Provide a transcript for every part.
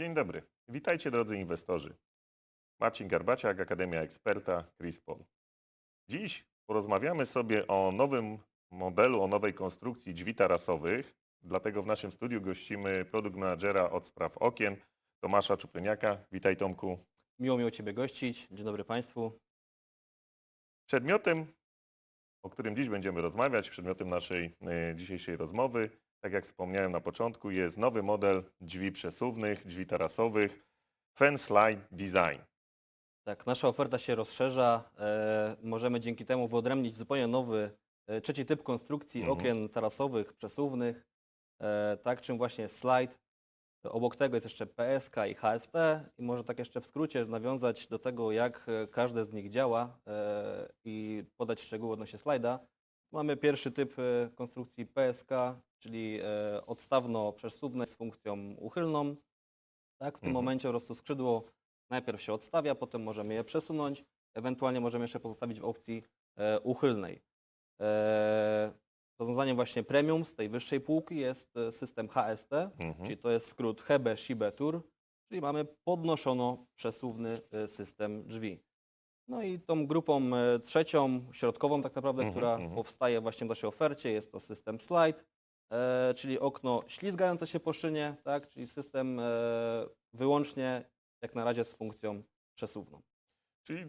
Dzień dobry. Witajcie drodzy inwestorzy. Marcin Garbaciak, Akademia Eksperta, Chris Paul. Dziś porozmawiamy sobie o nowym modelu, o nowej konstrukcji drzwi tarasowych. Dlatego w naszym studiu gościmy produkt managera od spraw okien, Tomasza Czupleniaka. Witaj Tomku. Miło mi u Ciebie gościć. Dzień dobry Państwu. Przedmiotem, o którym dziś będziemy rozmawiać, przedmiotem naszej e, dzisiejszej rozmowy, tak jak wspomniałem na początku, jest nowy model drzwi przesuwnych, drzwi tarasowych, Fanslide Design. Tak, nasza oferta się rozszerza. E, możemy dzięki temu wyodrębnić zupełnie nowy, e, trzeci typ konstrukcji Mhm. okien tarasowych, przesuwnych, e, tak, czym właśnie jest slide. Obok tego jest jeszcze PSK i HST i może tak jeszcze w skrócie nawiązać do tego, jak każde z nich działa e, i podać szczegóły odnośnie slajda. Mamy pierwszy typ e, konstrukcji PSK, czyli e, odstawno-przesuwne z funkcją uchylną. Tak, w tym Mhm. momencie po prostu skrzydło najpierw się odstawia, potem możemy je przesunąć, ewentualnie możemy jeszcze pozostawić w opcji e, uchylnej. Rozwiązaniem właśnie premium z tej wyższej półki jest system HST, Mhm. czyli to jest skrót Hebe Shibe Tour, czyli mamy podnoszono przesuwny system drzwi. No i tą grupą e, trzecią, środkową tak naprawdę, Mhm, która mhm. powstaje właśnie w naszej ofercie, jest to system slide, e, czyli okno ślizgające się po szynie, tak, czyli system e, wyłącznie jak na razie z funkcją przesuwną. Czyli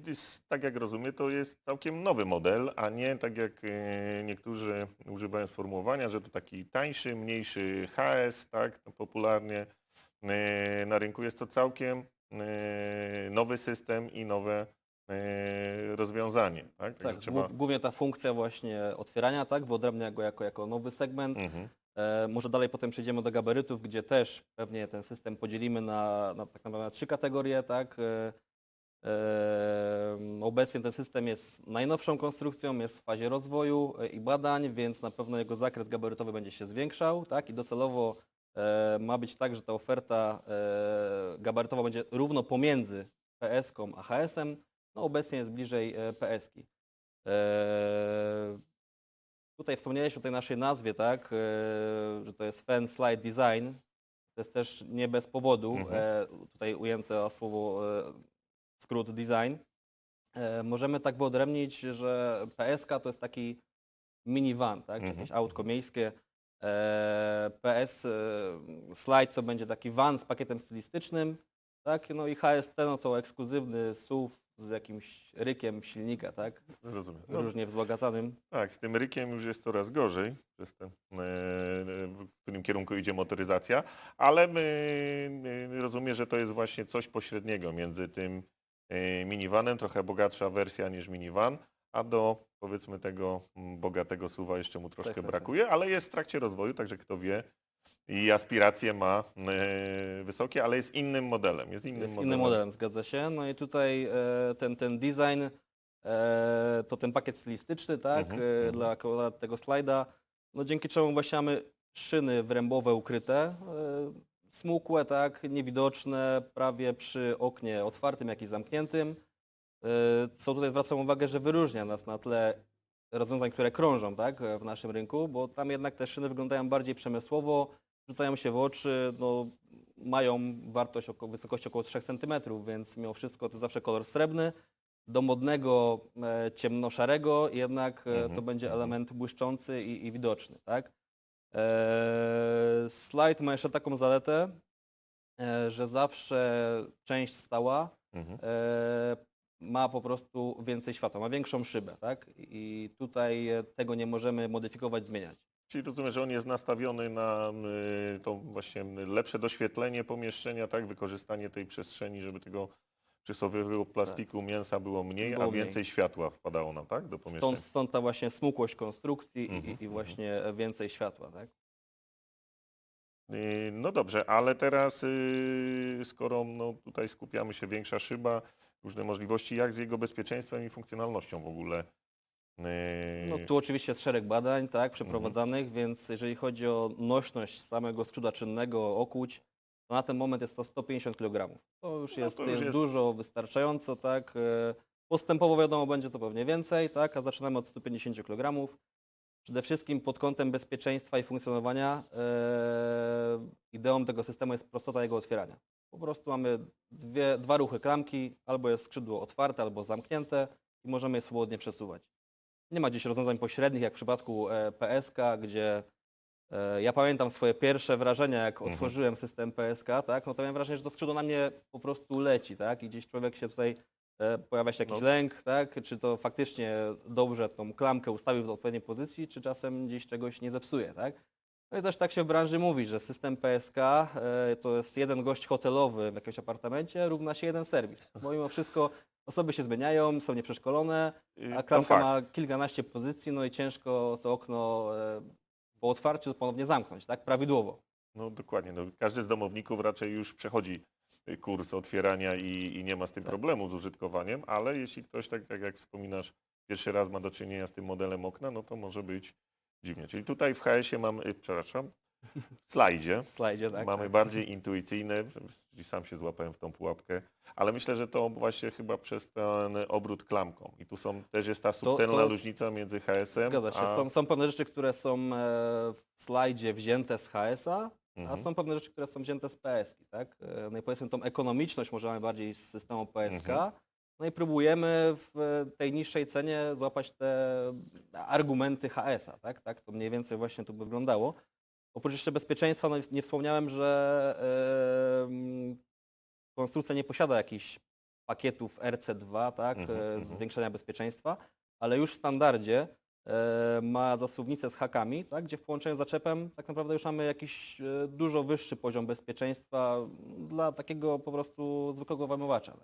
tak jak rozumiem, to jest całkiem nowy model, a nie tak jak niektórzy używają sformułowania, że to taki tańszy, mniejszy HS, tak, popularnie na rynku. Jest to całkiem nowy system i nowe rozwiązanie. Tak, Tak, głów- głównie ta funkcja właśnie otwierania, tak, wyodrębnia go jako, jako nowy segment. Mhm. E, może dalej potem przejdziemy do gabarytów, gdzie też pewnie ten system podzielimy na, na tak naprawdę na trzy kategorie, tak. E, e, obecnie ten system jest najnowszą konstrukcją, jest w fazie rozwoju e, i badań, więc na pewno jego zakres gabarytowy będzie się zwiększał, tak, i docelowo e, ma być tak, że ta oferta e, gabarytowa będzie równo pomiędzy PS-ką a HS-em, no obecnie jest bliżej e, PS-ki. E, Tutaj wspomniałeś o tej naszej nazwie, tak, e, że to jest Fan Slide Design. To jest też nie bez powodu. Mhm. Tutaj ujęte słowo skrót design. Możemy tak wyodrębnić, że PSK to jest taki minivan, tak, Mhm. jakieś autko miejskie. PS Slide to będzie taki van z pakietem stylistycznym, tak, no i HST no to ekskluzywny SUV z jakimś rykiem silnika, tak, Rozumiem. No, różnie wzbogacanym. tak, z tym rykiem już jest coraz gorzej, przez ten, e, w którym kierunku idzie motoryzacja, ale rozumiem, że to jest właśnie coś pośredniego między tym e, minivanem, trochę bogatsza wersja niż minivan, a do powiedzmy tego bogatego suwa jeszcze mu troszkę tak. brakuje, ale jest w trakcie rozwoju, także kto wie i aspiracje ma e, wysokie, ale jest innym modelem. Jest innym Jest modelem. innym modelem, zgadza się. No i tutaj e, ten, ten design e, to ten pakiet stylistyczny, tak, Mhm, e, mhm. dla akurat tego slajda, no dzięki czemu właśnie mamy szyny wrębowe ukryte, smukłe, tak, niewidoczne prawie przy oknie otwartym, jak i zamkniętym. Co tutaj zwracam uwagę, że wyróżnia nas na tle rozwiązań, które krążą tak, w naszym rynku, bo tam jednak te szyny wyglądają bardziej przemysłowo, rzucają się w oczy, no, mają wartość około, wysokości około 3 cm, więc mimo wszystko to zawsze kolor srebrny. Do modnego e, ciemnoszarego jednak e, to Mhm, będzie mhm. element błyszczący i, i widoczny. Tak? E, slajd ma jeszcze taką zaletę, e, że zawsze część stała Mhm. e, ma po prostu więcej światła, ma większą szybę, tak? I tutaj tego nie możemy modyfikować, zmieniać. Czyli rozumiem, że on jest nastawiony na y, to właśnie lepsze doświetlenie pomieszczenia, tak, wykorzystanie tej przestrzeni, żeby tego przysłowiowego plastiku mięsa było mniej, Było a mniej. więcej światła wpadało nam, tak, do pomieszczenia. Stąd, stąd ta właśnie smukłość konstrukcji i- Mhm, i, i mhm. właśnie więcej światła, tak? Y, No dobrze, ale teraz y, skoro no, tutaj skupiamy się większa szyba, różne możliwości, jak z jego bezpieczeństwem i funkcjonalnością w ogóle? No tu oczywiście jest szereg badań, tak, przeprowadzanych, więc jeżeli chodzi o nośność samego skrzydła czynnego, okuć, to na ten moment jest to 150 kg. To już No jest, to już jest jest- dużo, wystarczająco, tak. e, Postępowo wiadomo będzie to pewnie więcej, tak, a zaczynamy od 150 kg. Przede wszystkim pod kątem bezpieczeństwa i funkcjonowania e, ideą tego systemu jest prostota jego otwierania. Po prostu mamy dwie, dwa ruchy klamki, albo jest skrzydło otwarte, albo zamknięte i możemy je swobodnie przesuwać. Nie ma gdzieś rozwiązań pośrednich, jak w przypadku e, PSK, gdzie e, ja pamiętam swoje pierwsze wrażenia, jak Mhm. otworzyłem system PSK, tak, no to miałem wrażenie, że to skrzydło na mnie po prostu leci, tak, i gdzieś człowiek się tutaj, e, pojawia się jakiś No. lęk, tak, czy to faktycznie dobrze tą klamkę ustawił w odpowiedniej pozycji, czy czasem gdzieś czegoś nie zepsuje, tak. No i też tak się w branży mówi, że system PSK e, to jest jeden gość hotelowy w jakimś apartamencie równa się jeden serwis. Bo mimo wszystko osoby się zmieniają, są nieprzeszkolone, a klamka ma kilkanaście pozycji, no i ciężko to okno e, po otwarciu ponownie zamknąć, tak? Prawidłowo. No dokładnie. No, każdy z domowników raczej już przechodzi kurs otwierania i, i nie ma z tym Tak. problemu z użytkowaniem, ale jeśli ktoś, tak, tak jak wspominasz, pierwszy raz ma do czynienia z tym modelem okna, no to może być dziwnie. Czyli tutaj w HS-ie mam, y, przepraszam, w slajdzie slajdzie, tak? mamy tak. bardziej intuicyjne, czyli sam się złapałem w tą pułapkę, ale myślę, że to właśnie chyba przez ten obrót klamką. I tu są, też jest ta subtelna to- różnica między HS-em Zgadza się. a... Są, są pewne rzeczy, które są e, w slajdzie wzięte z HS-a, a Mhm. są pewne rzeczy, które są wzięte z PSK, tak? E, No i powiedzmy tą ekonomiczność może mamy bardziej z systemu PSK. Mhm. No i próbujemy w tej niższej cenie złapać te argumenty HS-a, tak? tak? To mniej więcej właśnie tu by wyglądało. Oprócz jeszcze bezpieczeństwa, no nie wspomniałem, że em, konstrukcja nie posiada jakichś pakietów RC2, tak? Mhm, e, mhm. Zwiększenia bezpieczeństwa, ale już w standardzie e, ma zasuwnicę z hakami, tak? gdzie w połączeniu z zaczepem tak naprawdę już mamy jakiś e, dużo wyższy poziom bezpieczeństwa dla takiego po prostu zwykłego włamywacza.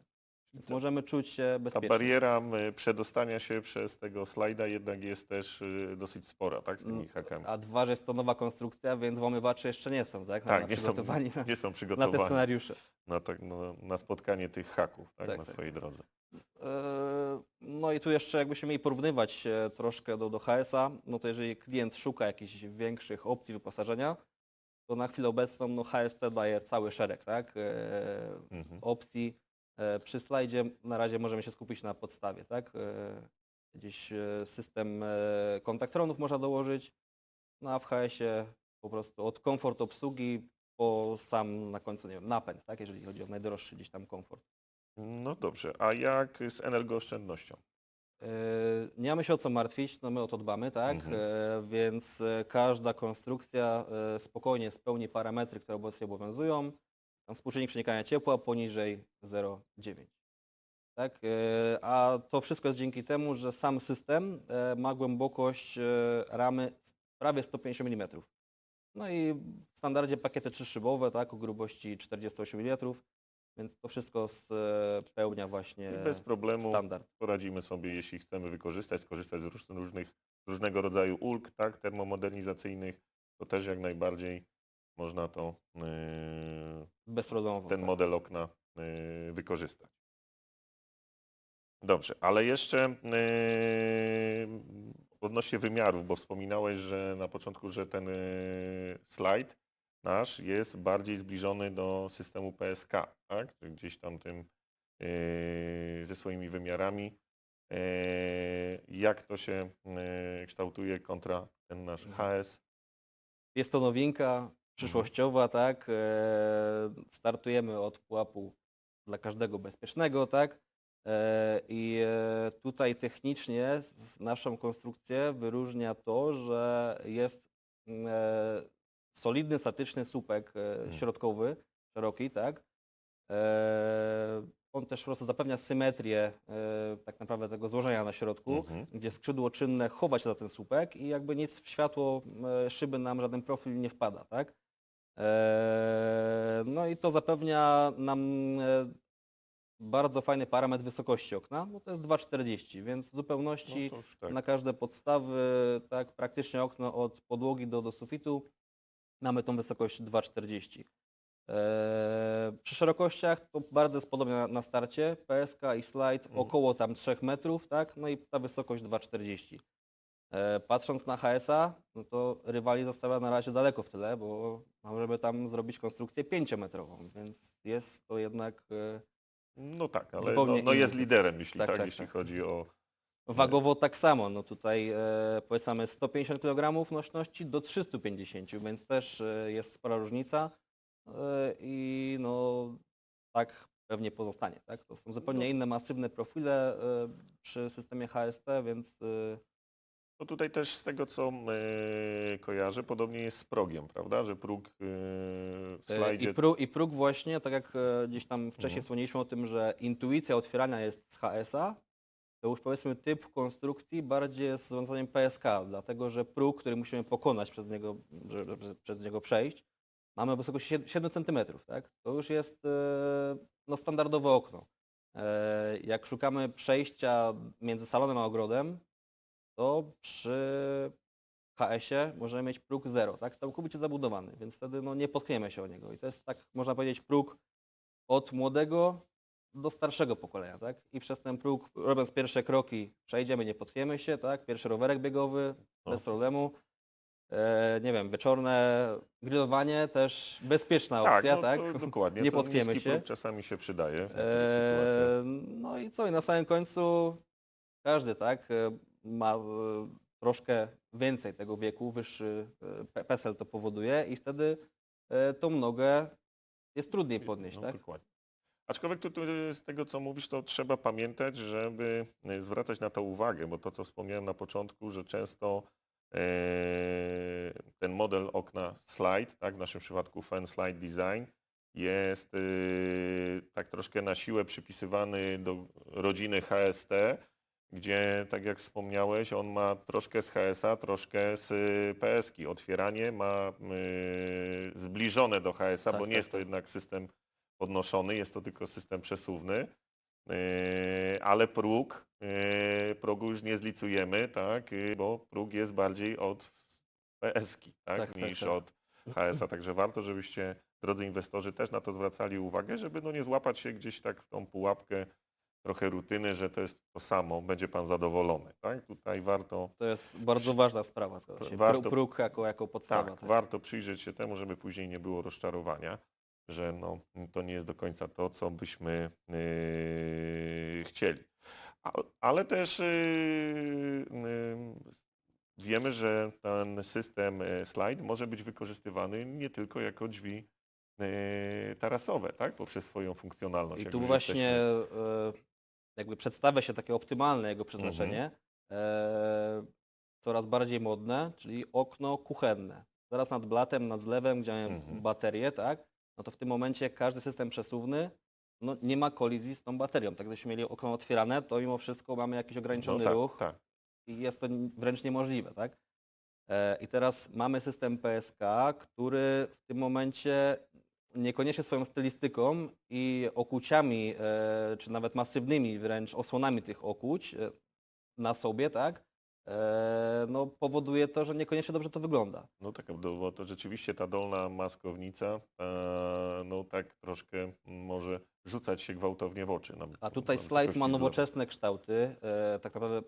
Więc możemy czuć się Ta bezpiecznie. bariera y, przedostania się przez tego slajda jednak jest też y, dosyć spora, tak, z tymi Mm, hakami. A dwa, że jest to nowa konstrukcja, więc włamywacze jeszcze nie są, tak? Na, Tak, na nie są, przygotowani na, nie są na te przygotowani scenariusze. na, tak, no, na spotkanie tych haków tak, Tak, na tak. swojej drodze. E, No i tu jeszcze jakbyśmy mieli porównywać troszkę do, do HS-a, no to jeżeli klient szuka jakichś większych opcji wyposażenia, to na chwilę obecną no HST daje cały szereg tak, e, Mhm. opcji. E, Przy slajdzie na razie możemy się skupić na podstawie. Tak? E, Gdzieś e, system kontaktronów można dołożyć, no a w HS-ie po prostu od komfort obsługi po sam na końcu, nie wiem, napęd, tak? jeżeli chodzi o najdroższy gdzieś tam komfort. No dobrze, a jak z energooszczędnością? Nie mamy się o co martwić, no my o to dbamy, tak? Mhm. Więc każda konstrukcja spokojnie spełni parametry, które obecnie obowiązują. Tam współczynnik przenikania ciepła poniżej 0,9. Tak? E, A to wszystko jest dzięki temu, że sam system e, ma głębokość e, ramy prawie 150 mm. No i w standardzie pakiety trzyszybowe, tak, o grubości 48 mm, więc to wszystko spełnia właśnie I bez problemu standard. poradzimy sobie, jeśli chcemy wykorzystać, skorzystać z róż- różnych, różnego rodzaju ulg, tak, termomodernizacyjnych, to też jak najbardziej można to, yy, Bezproblemowo. ten tak. model okna yy, wykorzystać. Dobrze, ale jeszcze yy, odnośnie wymiarów, bo wspominałeś, że na początku, że ten slajd nasz jest bardziej zbliżony do systemu PSK, tak? Gdzieś tam tym ze swoimi wymiarami. Jak to się kształtuje kontra ten nasz Mhm. HS? Jest to nowinka przyszłościowa, tak? E, Startujemy od pułapu dla każdego bezpiecznego, tak? E, I e, tutaj technicznie z naszą konstrukcję wyróżnia to, że jest mm, solidny, statyczny słupek e, środkowy, szeroki, tak? On też po prostu zapewnia symetrię tak naprawdę tego złożenia na środku Mhm. gdzie skrzydło czynne chowa się za ten słupek i jakby nic w światło szyby nam żaden profil nie wpada, tak? Eee, No i to zapewnia nam e, bardzo fajny parametr wysokości okna, bo to jest 2,40, więc w zupełności No tak. na każde podstawy, tak, praktycznie okno od podłogi do, do sufitu mamy tą wysokość 2,40. Eee, przy szerokościach to bardzo jest podobnie na, na starcie, PSK i slide Mhm. około tam 3 metrów, tak, no i ta wysokość 2,40. Eee, patrząc na HS-a, no to rywali zostawia na razie daleko w tyle, bo możemy tam zrobić konstrukcję 5-metrową, więc jest to jednak e, No tak, ale Zupełnie no, no jest liderem, jeśli Tak, tak, tak, jeśli tak. chodzi o Wagowo tak samo, no tutaj e, powiedzmy 150 kg nośności do 350, więc też e, jest spora różnica e, i no tak pewnie pozostanie. Tak? To są zupełnie No. inne masywne profile e, przy systemie HST, więc e, No tutaj też z tego, co e, kojarzę, podobnie jest z progiem, prawda? Że próg e, w E, slajdzie... I, pró, I próg właśnie, tak jak e, gdzieś tam wcześniej Mhm. wspomnieliśmy o tym, że intuicja otwierania jest z HS-a, to już powiedzmy typ konstrukcji bardziej jest z zarządzaniem PSK, dlatego że próg, który musimy pokonać przez niego, żeby żeby przez niego przejść, mamy wysokość 7 cm, tak? To już jest e, no, standardowe okno. E, Jak szukamy przejścia między salonem a ogrodem, to przy HS-ie możemy mieć próg 0, tak? Całkowicie zabudowany, więc wtedy no, nie potkniemy się o niego. I to jest tak, można powiedzieć, próg od młodego do starszego pokolenia, tak? I przez ten próg, robiąc pierwsze kroki, przejdziemy, nie potkniemy się, tak? Pierwszy rowerek biegowy, No. bez problemu. E, nie wiem, wieczorne grillowanie też bezpieczna opcja, no, tak? Dokładnie. Nie to potkniemy się. czasami się przydaje w sytuacjach. no i co, i na samym końcu każdy, tak, e, ma e, troszkę więcej tego wieku, wyższy e, pe- PESEL to powoduje i wtedy e, tą nogę jest trudniej podnieść, No, tak? Dokładnie. Aczkolwiek tu, tu z tego, co mówisz, to trzeba pamiętać, żeby zwracać na to uwagę, bo to, co wspomniałem na początku, że często ten model okna slide, tak, w naszym przypadku fan slide design, jest tak troszkę na siłę przypisywany do rodziny HST, gdzie, tak jak wspomniałeś, on ma troszkę z HSA, troszkę z y, PSki. Otwieranie ma y, zbliżone do HSA, Tak, bo nie tak, jest to tak. jednak system podnoszony, jest to tylko system przesuwny. Y, ale próg, y, progu już nie zlicujemy, tak, y, bo próg jest bardziej od PSki, tak, Tak, tak, niż tak. od HSA. Także warto, żebyście, drodzy inwestorzy, też na to zwracali uwagę, żeby no nie złapać się gdzieś tak w tą pułapkę trochę rutyny, że to jest to samo, będzie pan zadowolony. Tak? Tutaj warto, To jest bardzo ważna sprawa, zgadza się. warto- Pró- Próg jako, jako podstawa. tak, warto przyjrzeć się temu, żeby później nie było rozczarowania, że no, to nie jest do końca to, co byśmy yy, chcieli. A, ale też yy, yy, wiemy, że ten system yy, slide może być wykorzystywany nie tylko jako drzwi yy, tarasowe, tak? poprzez swoją funkcjonalność. I tu właśnie jesteśmy- e, jakby przedstawia się takie optymalne jego przeznaczenie, e, coraz bardziej modne, czyli okno kuchenne. Zaraz nad blatem, nad zlewem, gdzie mamy Mhm. baterię, tak? No to w tym momencie każdy system przesuwny no, nie ma kolizji z tą baterią. Tak gdybyśmy mieli okno otwierane, to mimo wszystko mamy jakiś ograniczony no, tak, ruch tak. i jest to n- wręcz niemożliwe, tak? E, I teraz mamy system PSK, który w tym momencie niekoniecznie swoją stylistyką i okuciami, e, czy nawet masywnymi wręcz osłonami tych okuć e, na sobie, tak? E, no powoduje to, że niekoniecznie dobrze to wygląda. No tak, bo to rzeczywiście ta dolna maskownica, no tak troszkę może rzucać się gwałtownie w oczy. Na, A tutaj slajd ma nowoczesne kształty, tak naprawdę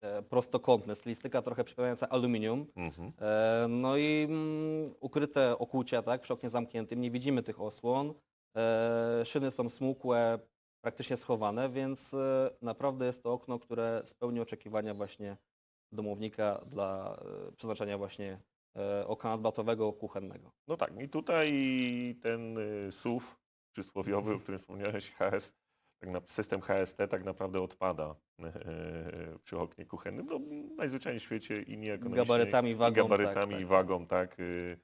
e, prostokątne, stylistyka trochę przypominająca aluminium. Mhm. E, No i mm, ukryte okucia, tak, przy oknie zamkniętym, nie widzimy tych osłon. E, Szyny są smukłe, praktycznie schowane, więc e, naprawdę jest to okno, które spełni oczekiwania właśnie domownika dla e, przeznaczenia właśnie e, okna nadblatowego kuchennego. No tak, i tutaj ten y, SUV przysłowiowy, o którym wspomniałeś, HS, system HST tak naprawdę odpada e, przy oknie kuchennym. No, najzwyczajniej w świecie i nieekonomicznie. Gabarytami, i wagą. gabarytami tak, i tak. wagą, tak. y,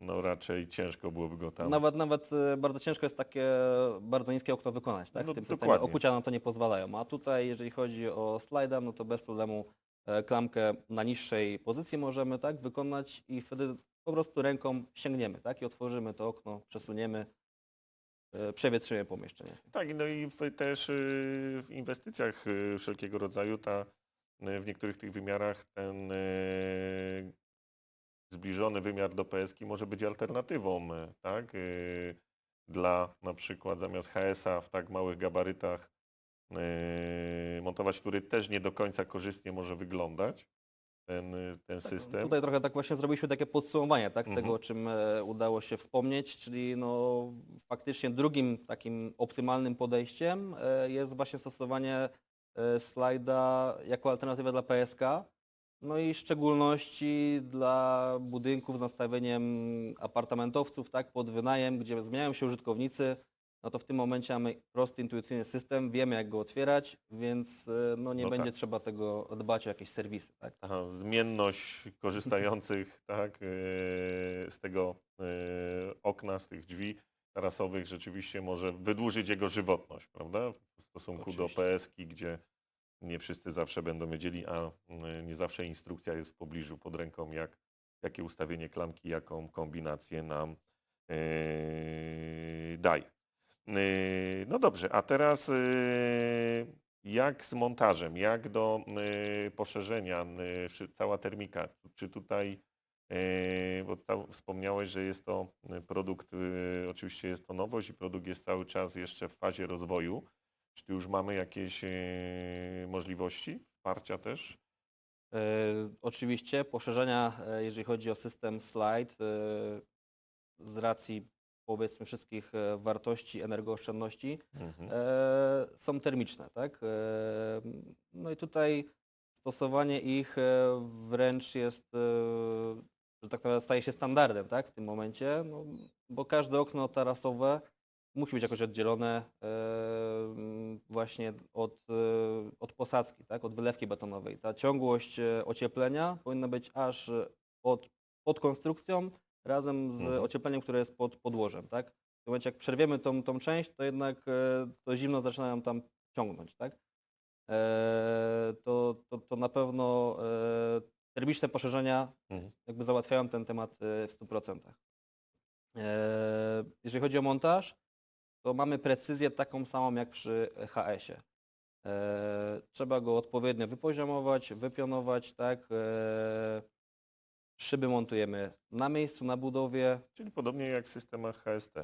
No raczej ciężko byłoby go tam. Nawet, nawet e, bardzo ciężko jest takie bardzo niskie okno wykonać, tak? No w tym systemie dokładnie. okucia na to nie pozwalają. A tutaj, jeżeli chodzi o slajda, no to bez problemu e, klamkę na niższej pozycji możemy tak wykonać i wtedy po prostu ręką sięgniemy, tak? I otworzymy to okno, przesuniemy, przewietrzymy pomieszczenie. Tak, no i w, też y, w inwestycjach y, wszelkiego rodzaju ta, y, w niektórych tych wymiarach ten zbliżony wymiar do PSK może być alternatywą, tak? Dla na przykład zamiast HS-a w tak małych gabarytach montować, który też nie do końca korzystnie może wyglądać, ten, y, ten system. Tutaj trochę tak właśnie zrobiliśmy takie podsumowanie tak, Mhm. tego, o czym e, udało się wspomnieć, czyli no, faktycznie drugim takim optymalnym podejściem e, jest właśnie stosowanie e, slajda jako alternatywa dla PSK. No i w szczególności dla budynków z nastawieniem apartamentowców, tak, pod wynajem, gdzie zmieniają się użytkownicy, no to w tym momencie mamy prosty, intuicyjny system, wiemy jak go otwierać, więc y, no nie No będzie tak. trzeba tego dbać o jakieś serwisy. Tak? Aha, zmienność korzystających tak, e, z tego e, okna, z tych drzwi tarasowych rzeczywiście może wydłużyć jego żywotność, prawda? W stosunku Oczywiście. do PSK, gdzie nie wszyscy zawsze będą wiedzieli, a nie zawsze instrukcja jest w pobliżu pod ręką, jak, jakie ustawienie klamki, jaką kombinację nam e, daje. E, No dobrze, a teraz e, jak z montażem, jak do e, poszerzenia, cała termika, czy tutaj, bo wspomniałeś, że jest to produkt, oczywiście jest to nowość i produkt jest cały czas jeszcze w fazie rozwoju. Czy tu już mamy jakieś możliwości wsparcia też? Oczywiście poszerzenia, e, jeżeli chodzi o system slide, z racji powiedzmy wszystkich e, wartości energooszczędności, Mhm. e, są termiczne, tak? E, No i tutaj stosowanie ich wręcz jest, że tak naprawdę staje się standardem, tak? W tym momencie, no, bo każde okno tarasowe musi być jakoś oddzielone właśnie od, od posadzki, tak? Od wylewki betonowej. Ta ciągłość ocieplenia powinna być aż od, pod konstrukcją razem z Mhm. ociepleniem, które jest pod podłożem, tak? W momencie jak przerwiemy tą, tą część, to jednak e, to zimno zaczyna nam tam ciągnąć, tak? E, to, to, to na pewno e, termiczne poszerzenia Mhm. jakby załatwiają ten temat w 100%. E, jeżeli chodzi o montaż, to mamy precyzję taką samą jak przy HS-ie. Trzeba go odpowiednio wypoziomować, wypionować, tak? Szyby montujemy na miejscu, na budowie, Czyli podobnie jak w systemach HST.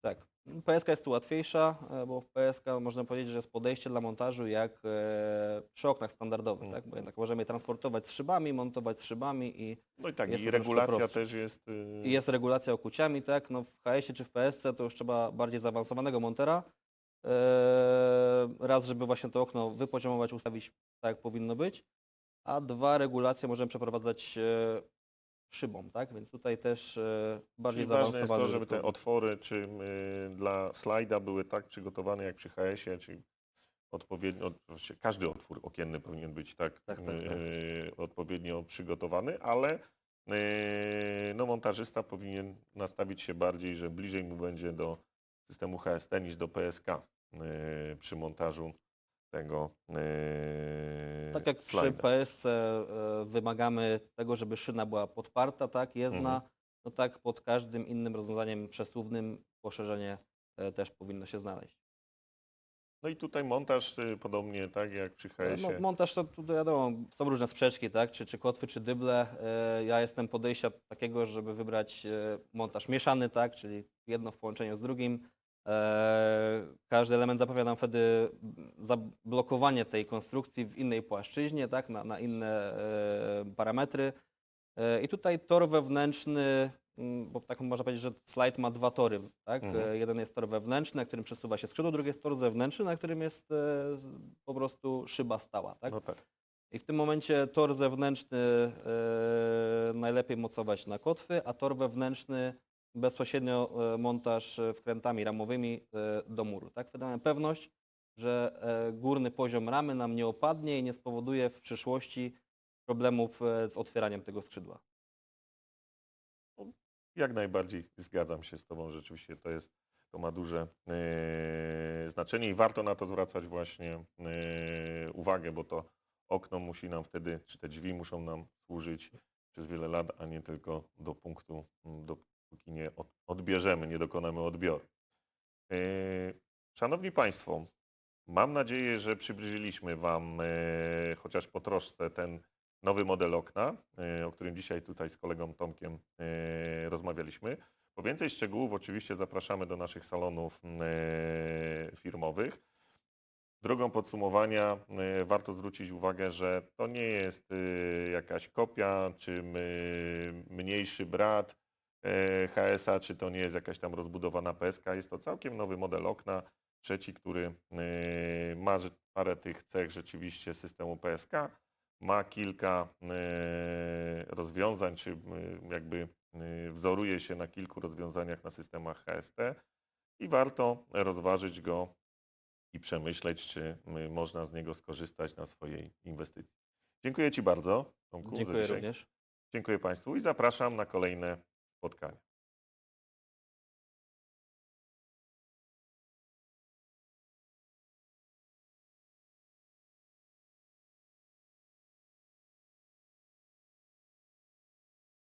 tak. PSK jest tu łatwiejsza, e, bo w PSK można powiedzieć, że jest podejście dla montażu jak e, przy oknach standardowych, tak? Bo Mhm. jednak możemy je transportować z szybami, montować z szybami i, No i tak, Jest i to troszkę regulacja prostsze. też jest... y, i jest regulacja okuciami, tak? No w HS-ie czy w PSC to już trzeba bardziej zaawansowanego montera. E, raz, żeby właśnie to okno wypoziomować, ustawić tak jak powinno być, a dwa, regulacje możemy przeprowadzać e, szybą, tak? Więc tutaj też e, bardziej Czyli ważne jest to, żeby te otwory czy y, dla slajda były tak przygotowane jak przy HS-ie, czyli odpowiednio, oczywiście każdy otwór okienny powinien być tak, Tak, tak, tak. y, odpowiednio przygotowany, ale y, no, montażysta powinien nastawić się bardziej, że bliżej mu będzie do systemu HST niż do PSK y, przy montażu tego y, Tak jak przy slajda. PSC e, wymagamy tego, żeby szyna była podparta, tak, jezdna, Mhm. no tak pod każdym innym rozwiązaniem przesuwnym poszerzenie e, też powinno się znaleźć. No i tutaj montaż y, podobnie tak jak przy HS-ie. Mo- montaż to tu wiadomo, są różne sprzeczki, tak, czy, czy kotwy, czy dyble. E, Ja jestem podejścia takiego, żeby wybrać montaż mieszany, tak, czyli jedno w połączeniu z drugim. E, Każdy element zapewnia nam wtedy zablokowanie tej konstrukcji w innej płaszczyźnie, tak, na, na inne e, parametry. E, I tutaj tor wewnętrzny, mm, bo tak można powiedzieć, że slajd ma dwa tory. Tak? Mhm. Jeden jest tor wewnętrzny, na którym przesuwa się skrzydło, drugi jest tor zewnętrzny, na którym jest po prostu szyba stała. Tak? No tak. I w tym momencie tor zewnętrzny najlepiej mocować na kotwy, a tor wewnętrzny bezpośrednio e, montaż e, wkrętami ramowymi e, do muru. Tak? Wtedy pewność, że górny poziom ramy nam nie opadnie i nie spowoduje w przyszłości problemów z otwieraniem tego skrzydła. Jak najbardziej zgadzam się z Tobą. Rzeczywiście to jest, to ma duże e, znaczenie i warto na to zwracać właśnie e, uwagę, bo to okno musi nam wtedy, czy te drzwi muszą nam służyć przez wiele lat, a nie tylko do punktu, m, dopóki nie od, odbierzemy, nie dokonamy odbioru. E, Szanowni Państwo, mam nadzieję, że przybliżyliśmy Wam e, chociaż po troszce ten nowy model okna, e, o którym dzisiaj tutaj z kolegą Tomkiem rozmawialiśmy. Po więcej szczegółów oczywiście zapraszamy do naszych salonów firmowych. Drogą podsumowania warto zwrócić uwagę, że to nie jest jakaś kopia czy mniejszy brat HSA, czy to nie jest jakaś tam rozbudowana PSK. Jest to całkiem nowy model okna, trzeci, który e, ma parę tych cech rzeczywiście systemu PSK, ma kilka e, rozwiązań, czy e, jakby e, wzoruje się na kilku rozwiązaniach na systemach HST. i warto rozważyć go i przemyśleć, czy można z niego skorzystać na swojej inwestycji. Dziękuję Ci bardzo, Tomku, Dziękuję również. Dziękuję Państwu i zapraszam na kolejne споткали.